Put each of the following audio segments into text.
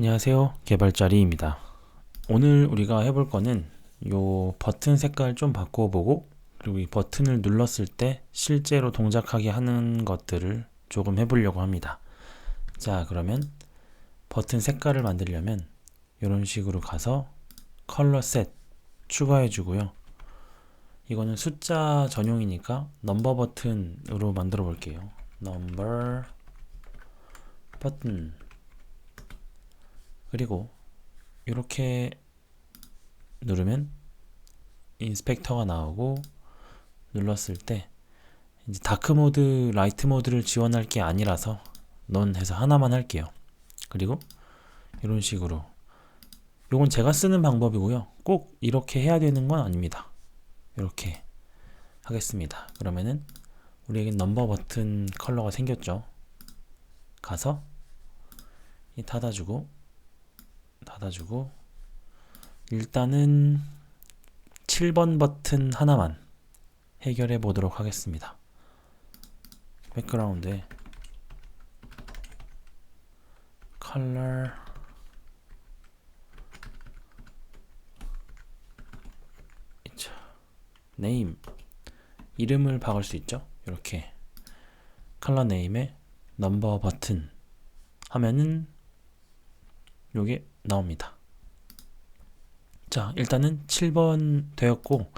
안녕하세요. 개발자리입니다. 오늘 우리가 해볼 거는 요 버튼 색깔 좀 바꿔보고 그리고 이 버튼을 눌렀을 때 실제로 동작하게 하는 것들을 조금 해보려고 합니다. 자, 그러면 버튼 색깔을 만들려면 이런 식으로 가서 컬러 셋 추가해 주고요. 이거는 숫자 전용이니까 넘버 버튼으로 만들어 볼게요. 넘버 버튼 그리고 이렇게 누르면 인스펙터가 나오고 눌렀을 때 이제 다크 모드, 라이트 모드를 지원할 게 아니라서 넌 해서 하나만 할게요. 그리고 이런 식으로 요건 제가 쓰는 방법이고요. 꼭 이렇게 해야 되는 건 아닙니다. 이렇게 하겠습니다. 그러면은 우리에게 넘버 버튼 컬러가 생겼죠. 가서 이 닫아주고 닫아주고 일단은 7번 버튼 하나만 해결해 보도록 하겠습니다. 백그라운드에 컬러 네임 이름을 박을 수 있죠. 이렇게 컬러 네임에 넘버 버튼 하면은 요게 나옵니다. 자, 일단은 7번 되었고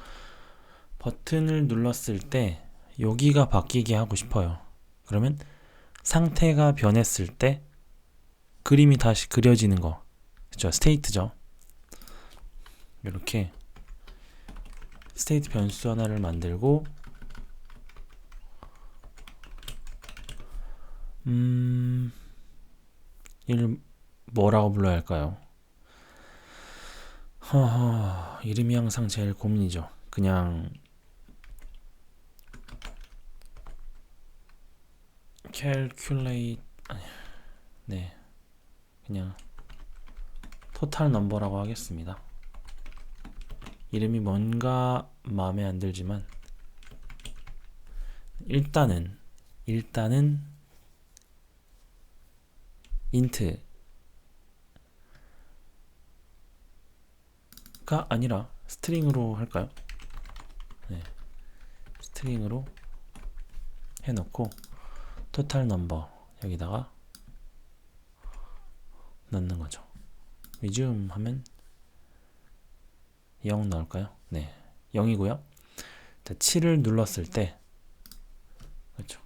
버튼을 눌렀을 때 여기가 바뀌게 하고 싶어요. 그러면 상태가 변했을 때 그림이 다시 그려지는 거. 그죠? 스테이트죠. 이렇게 스테이트 변수 하나를 만들고 음 뭐라고 불러야 할까요? 허허, 이름이 항상 제일 고민이죠. 그냥 calculate 아니, 네 그냥 토탈 넘버라고 하겠습니다. 이름이 뭔가 마음에 안 들지만 일단은 일단은 인트 가 아니라 스트링으로 할까요? 네. 스트링으로 해놓고 토탈 넘버 여기다가 넣는 거죠. 위즘 하면 0 나올까요? 네. 0이고요. 자, 7을 눌렀을 때 그렇죠.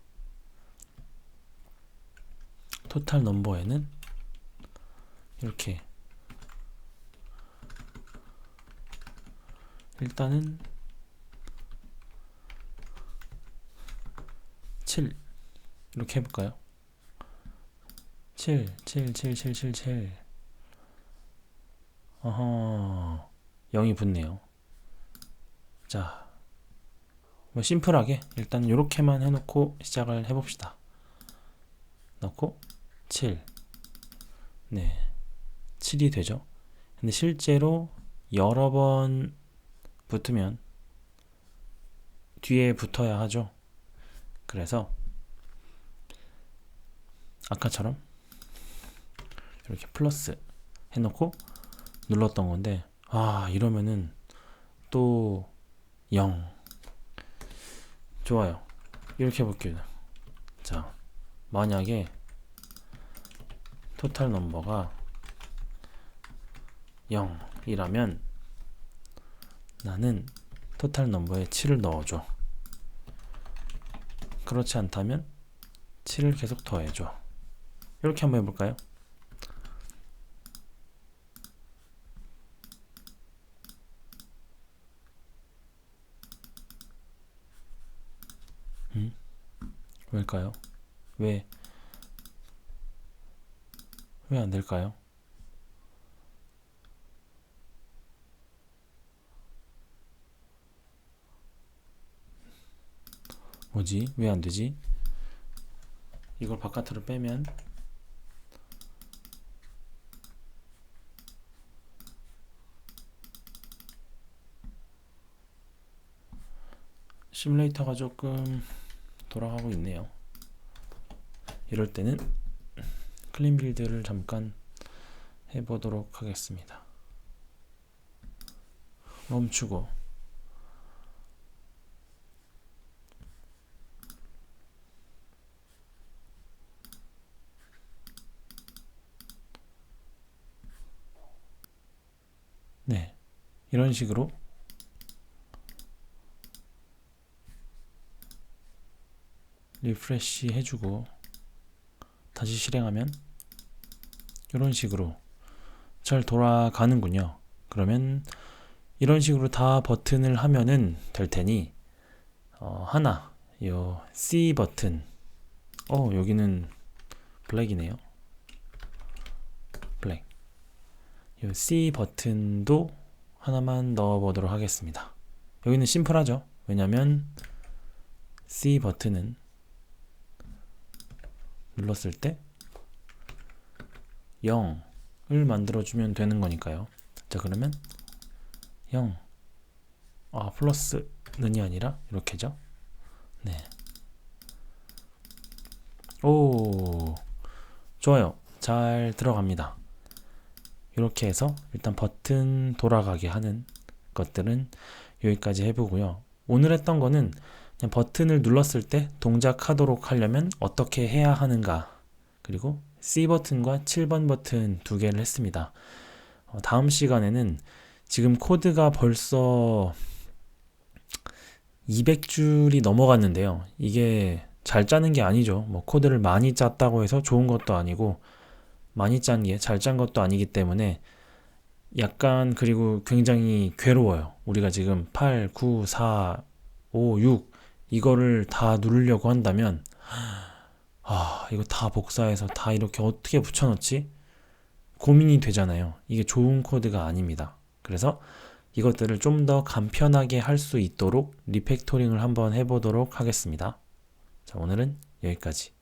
토탈 넘버에는 이렇게 일단은 7 이렇게 해볼까요? 7, 7, 7, 7, 7, 7 어허. 0이 붙네요. 자, 뭐 심플하게 일단 이렇게만 해놓고 시작을 해봅시다. 넣고 7 네, 7이 되죠. 근데 실제로 여러 번 붙으면 뒤에 붙어야 하죠. 그래서 아까처럼 이렇게 플러스 해놓고 눌렀던 건데 아 이러면은 또 0 좋아요. 이렇게 해볼게요. 자 만약에 토탈 넘버가 0이라면 나는 토탈 넘버에 7을 넣어줘. 그렇지 않다면 7을 계속 더해줘. 이렇게 한번 해볼까요? 음? 왜일까요? 왜? 왜 안 될까요? 뭐지? 왜 안 되지? 이걸 바깥으로 빼면 시뮬레이터가 조금 돌아가고 있네요. 이럴 때는 클린 빌드를 잠깐 해보도록 하겠습니다. 멈추고 네 이런 식으로 리프레시 해주고 다시 실행하면 이런 식으로 잘 돌아가는군요. 그러면 이런 식으로 다 버튼을 하면은 될 테니 어, 하나 요 C 버튼 어 여기는 블랙이네요. 블랙 요 C 버튼도 하나만 넣어 보도록 하겠습니다. 여기는 심플하죠. 왜냐면 C 버튼은 눌렀을 때 0을 만들어주면 되는 거니까요. 자, 그러면 0. 아, 플러스는이 아니라 이렇게죠. 네. 오, 좋아요. 잘 들어갑니다. 이렇게 해서 일단 버튼 돌아가게 하는 것들은 여기까지 해보고요. 오늘 했던 거는 그냥 버튼을 눌렀을 때 동작하도록 하려면 어떻게 해야 하는가 그리고 C 버튼과 7번 버튼 두 개를 했습니다. 어, 다음 시간에는 지금 코드가 벌써 200줄이 넘어갔는데요. 이게 잘 짜는 게 아니죠. 뭐 코드를 많이 짰다고 해서 좋은 것도 아니고 많이 짠 게 잘 짠 것도 아니기 때문에 약간 그리고 굉장히 괴로워요. 우리가 지금 8, 9, 4, 5, 6 이거를 다 누르려고 한다면 아, 이거 다 복사해서 다 이렇게 어떻게 붙여넣지? 고민이 되잖아요. 이게 좋은 코드가 아닙니다. 그래서 이것들을 좀 더 간편하게 할 수 있도록 리팩토링을 한번 해보도록 하겠습니다. 자, 오늘은 여기까지.